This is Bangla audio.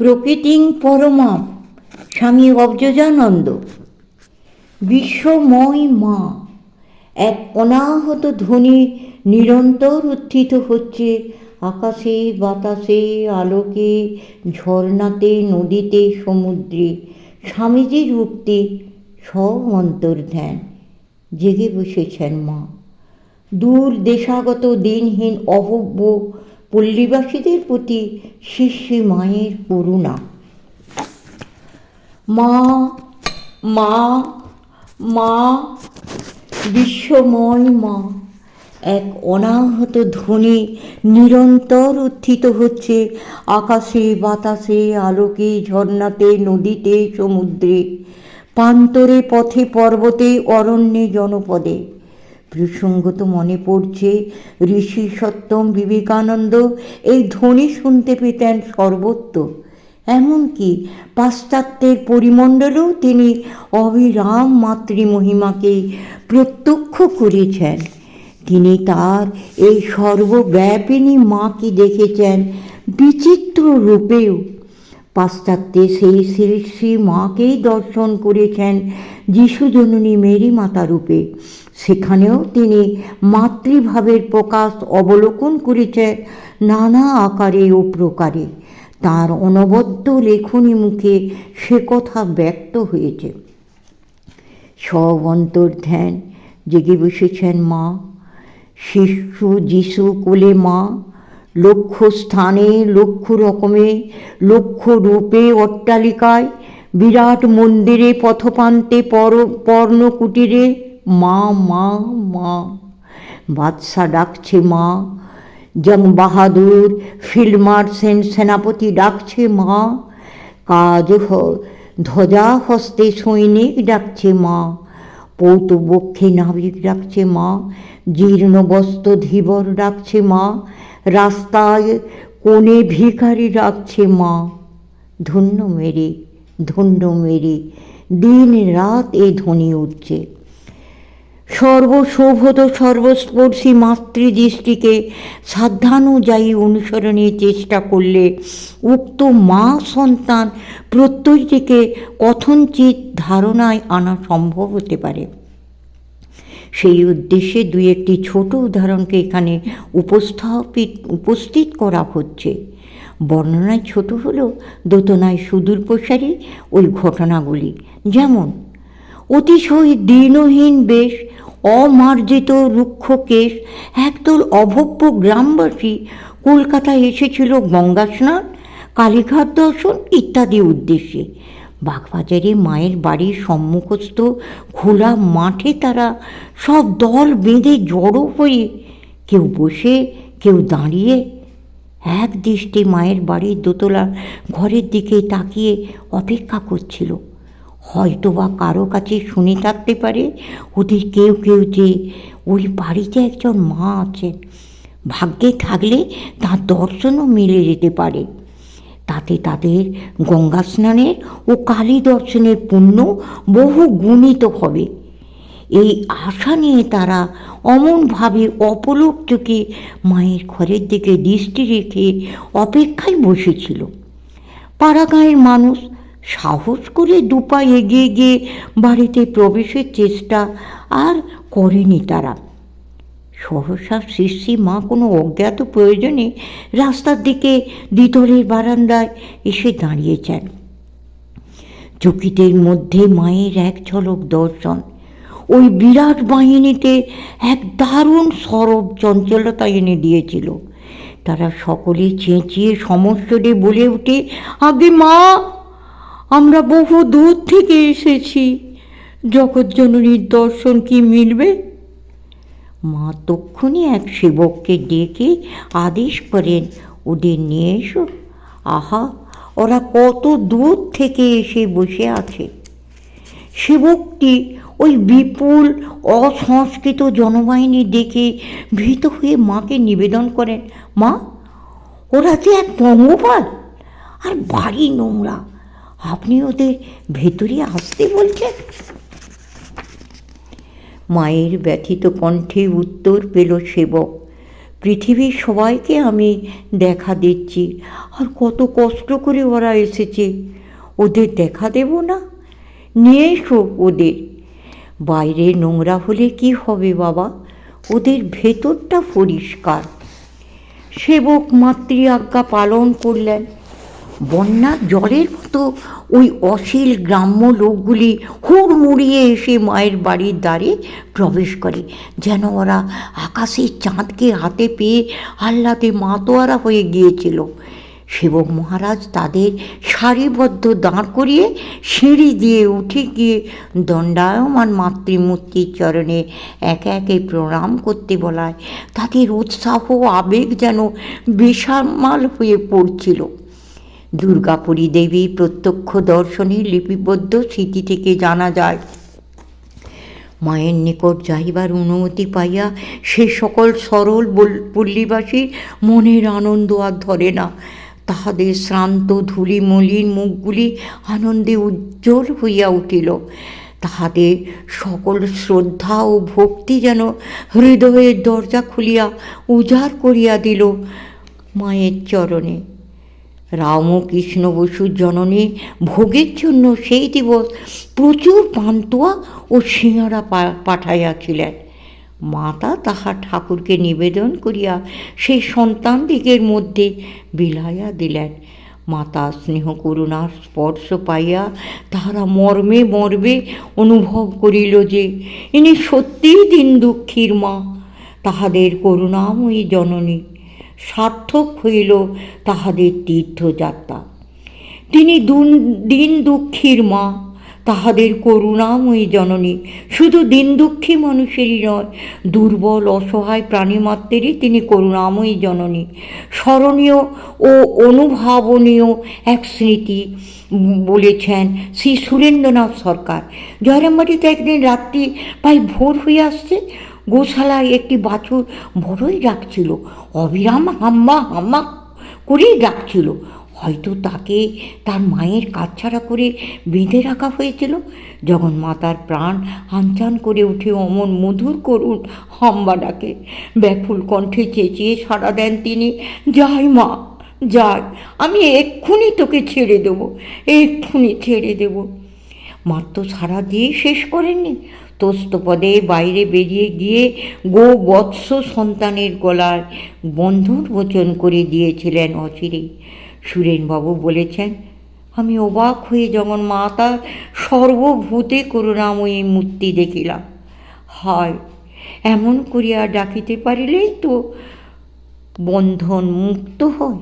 প্রকৃতিং পরমাম, স্বামী অব্জজানন্দ বিশ্বময় মা, এক অনাহত ধ্বনি নিরন্তর উত্থিত হচ্ছে আকাশে, বাতাসে, আলোকে, ঝর্ণাতে, নদীতে, সমুদ্রে। স্বামীজির উক্তি সব অন্তর্ধ্যান জেগে বসেছেন মা। দূর দেশাগত দিনহীন অভব্য পল্লীবাসীদের প্রতি শিষ্যি মায়ের করুণা। মা মা মা, বিশ্বময় মা, এক অনাহত ধ্বনি নিরন্তর উত্থিত হচ্ছে আকাশে, বাতাসে, আলোকে, ঝর্ণাতে, নদীতে, সমুদ্রে পান্তরে পথে, পর্বতে, অরণ্যে, জনপদে। প্রসঙ্গত মনে পড়ছে, ঋষি সত্যম বিবেকানন্দ এই ধ্বনি শুনতে পেতেন সর্বত্র। এমনকি পাশ্চাত্যের পরিমণ্ডলেও তিনি অবিরাম মাতৃমহিমাকে প্রত্যক্ষ করেছেন। তিনি তার এই সর্বব্যাপিনী মাকে দেখেছেন বিচিত্র রূপেও। পাশ্চাত্যে সেই শ্রী শ্রী মাকেই দর্শন করেছেন যিশু জননী মেরি মাতা রূপে। সেখানেও তিনি মাতৃভাবের প্রকাশ অবলোকন করেছেন নানা আকারে ও প্রকারে। তার অনবদ্য লেখনী মুখে সে কথা ব্যক্ত হয়েছে। সব অন্তর্ধ্যান জেগে বসেছেন মা। শিশু যিশু কোলে মা। লক্ষ স্থানে লক্ষ রকমে লক্ষ রূপে অট্টালিকায়, বিরাট মন্দিরে পথপান্তে পর, পর্ণকুটিরে মা মা মা। বাদশা ডাকছে মা। জং বাহাদুর, ফিল্ড মার্শেন সেনাপতি ডাকছে মা। কাজ ধ্বজা হস্তে সৈনিক ডাকছে মা। পৌত বক্ষে নাবিক ডাকছে মা। জীর্ণ বস্ত্র ধীবর ডাকছে মা। রাস্তায় কোণে ভিখারি ডাকছে মা। ধন্য মেরে ধন্য মেরে। দিন রাত এ ধ্বনি উঠছে। সর্বশোভত, সর্বস্পর্শী মাতৃদৃষ্টিকে সাধ্যানুযায়ী অনুসরণের চেষ্টা করলে উক্ত মা সন্তান প্রত্যয়টিকে কথনচিত ধারণায় আনা সম্ভব হতে পারে। সেই উদ্দেশ্যে দুই একটি ছোট উদাহরণকে এখানে উপস্থাপিত, উপস্থিত করা হচ্ছে। বর্ণনায় ছোট হলেও দোতনায় সুদূর প্রসারী ওই ঘটনাগুলি। যেমন অতিশয় দীনহীন বেশ, অমার্জিত রুক্ষ কেশ, একদল অভব্য গ্রামবাসী কলকাতায় এসেছিল গঙ্গা স্নান, কালীঘাট দর্শন ইত্যাদি উদ্দেশ্যে। বাগবাজারে মায়ের বাড়ির সম্মুখস্থ খোলা মাঠে তারা সব দল বেঁধে জড়ো হয়ে কেউ বসে, কেউ দাঁড়িয়ে এক দৃষ্টি মায়ের বাড়ির দোতলা ঘরের দিকে তাকিয়ে অপেক্ষা করছিল। হয়তো বা কারও কাছে শুনে থাকতে পারে, ওদের কেউ কেউ যে ওই বাড়িতে একজন মা আছেন, ভাগ্যে থাকলে তার দর্শনও মিলে যেতে পারে। তাতে তাদের গঙ্গা স্নানের ও কালী দর্শনের পুণ্য বহু গুণিত হবে। এই আশা নিয়ে তারা অমনভাবে অপলোক চোখে মায়ের ঘরের দিকে দৃষ্টি রেখে অপেক্ষায় বসেছিল। পাড়াগাঁয়ের মানুষ সাহস করে দুপা এগিয়ে গিয়ে বাড়িতে প্রবেশের চেষ্টা আর করেনি তারা। সহসা শিষ্যি মা কোনো অজ্ঞাত প্রয়োজনে রাস্তার দিকে দ্বিতলের বারান্দায় এসে দাঁড়িয়েছেন। চকিতের মধ্যে মায়ের এক ঝলক দর্শন। ওই বিরাট বাহিনীতে এক দারুণ সরব চঞ্চলতা এনে দিয়েছিল। তারা সকলে চেঁচিয়ে সমস্যরে বলে উঠে, আগে মা আমরা বহু দূর থেকে এসেছি। জগৎজননীর দর্শন কি মিলবে? মা তক্ষুনি এক সেবককে ডেকে আদেশ করেন, ওদের নিয়ে এসো। আহা, ওরা কত দূর থেকে এসে বসে আছে। সেবকটি ওই বিপুল, অসংস্কৃত জনবাহিনী দেখে ভীত হয়ে মাকে নিবেদন করেন, মা, ওরা যে এক পঙ্গপাল আর ভারী নোংরা আপনি ওদের ভেতরে আসতে বলছেন? মায়ের ব্যথিত কণ্ঠে উত্তর পেল সেবক, পৃথিবীর সবাইকে আমি দেখা দিচ্ছি, আর কত কষ্ট করে ওরা এসেছে। ওদের দেখা দেব না? নিয়ে এসো ওদের। বাইরে নোংরা হলে কি হবে বাবা? ওদের ভেতরটা পরিষ্কার। সেবক মাতৃ আজ্ঞা পালন করলেন। বন্যার জলের মতো ওই অশীল গ্রাম্য লোকগুলি হুড়মুড়িয়ে এসে মায়ের বাড়ির দ্বারে প্রবেশ করে। যেন ওরা আকাশের চাঁদকে হাতে পেয়ে আহ্লাদে মাতোয়ারা হয়ে গিয়েছিল। সেবক মহারাজ তাদের সারিবদ্ধ দাঁড় করিয়ে সিঁড়ি দিয়ে উঠে গিয়ে দণ্ডায়মান মাতৃমূর্তির চরণে একে একে প্রণাম করতে বলায়, তাদের উৎসাহ আবেগ যেন বেসামাল হয়ে পড়ছিল। দুর্গাপুরী দেবী প্রত্যক্ষ দর্শনে লিপিবদ্ধ স্মৃতি থেকে জানা যায়। মায়ের নিকট যাইবার অনুমতি পাইয়া সে সকল সরল পল্লীবাসীর মনের আনন্দ আর ধরে না। তাহাদের শ্রান্ত, ধূলি, মলিন মুখগুলি আনন্দে উজ্জ্বল হইয়া উঠিল। তাহাদের সকল শ্রদ্ধা ও ভক্তি যেন হৃদয়ের দরজা খুলিয়া উজাড় করিয়া দিল মায়ের চরণে। রামকৃষ্ণ বসুর জননী, ভোগের জন্য সেই দিবস প্রচুর পান্তুয়া ও সিঙারা পাঠাইয়াছিলেন। মাতা তাহার ঠাকুরকে নিবেদন করিয়া সেই সন্তানদিগের মধ্যে বিলাইয়া দিলেন। মাতা স্নেহ করুণার স্পর্শ পাইয়া তাহারা মর্মে মর্মে অনুভব করিল যে, ইনি সত্যিই দিন দুঃখীর মা। তাহাদের করুণাময়ী জননী। সার্থক হইল তাহাদের তীর্থযাত্রা। তিনি দুন- দুঃখীর মা, তাহাদের করুণাময়ী জননী। শুধু দিন দুঃখী মানুষেরই নয়, দুর্বল, অসহায় প্রাণীমাত্রেরই তিনি করুণাময়ী জননী। স্মরণীয় ও অনুভাবনীয় এক স্মৃতি বলেছেন শ্রী সুরেন্দ্রনাথ সরকার। জয়রামবাড়িতে একদিন রাত্রি প্রায় ভোর হয়ে আসছে গোশালায় একটি বাছুর বড়ই ডাকছিল। অবিরাম, হাম্মা হাম্মা! করেই ডাকছিল। হয়তো তাকে তার মায়ের কাছছাড়া করে বেঁধে রাখা হয়েছিল। যখন মাতার প্রাণ আনচান করে উঠে অমন মধুর করুন হাম্বা ডাকে। ব্যাকুল কণ্ঠে চেঁচিয়ে সাড়া দেন তিনি, যাই মা, যাই, আমি এক্ষুনি তোকে ছেড়ে দেবো, এক্ষুনি ছেড়ে দেবো। মাত্র সারা দিয়ে শেষ করেননি। তোস্তপদে বাইরে বেরিয়ে গিয়ে গো বৎস সন্তানের গলার বন্ধন মোচন করে দিয়েছিলেন অচিরেই। সুরেনবাবু বলেছেন, আমি অবাক হয়ে যখন মাতা সর্বভূতে করুণাময়ী মূর্তি দেখিলাম। হয়, এমন করিয়া ডাকিতে পারিলেই তো বন্ধন মুক্ত হয়।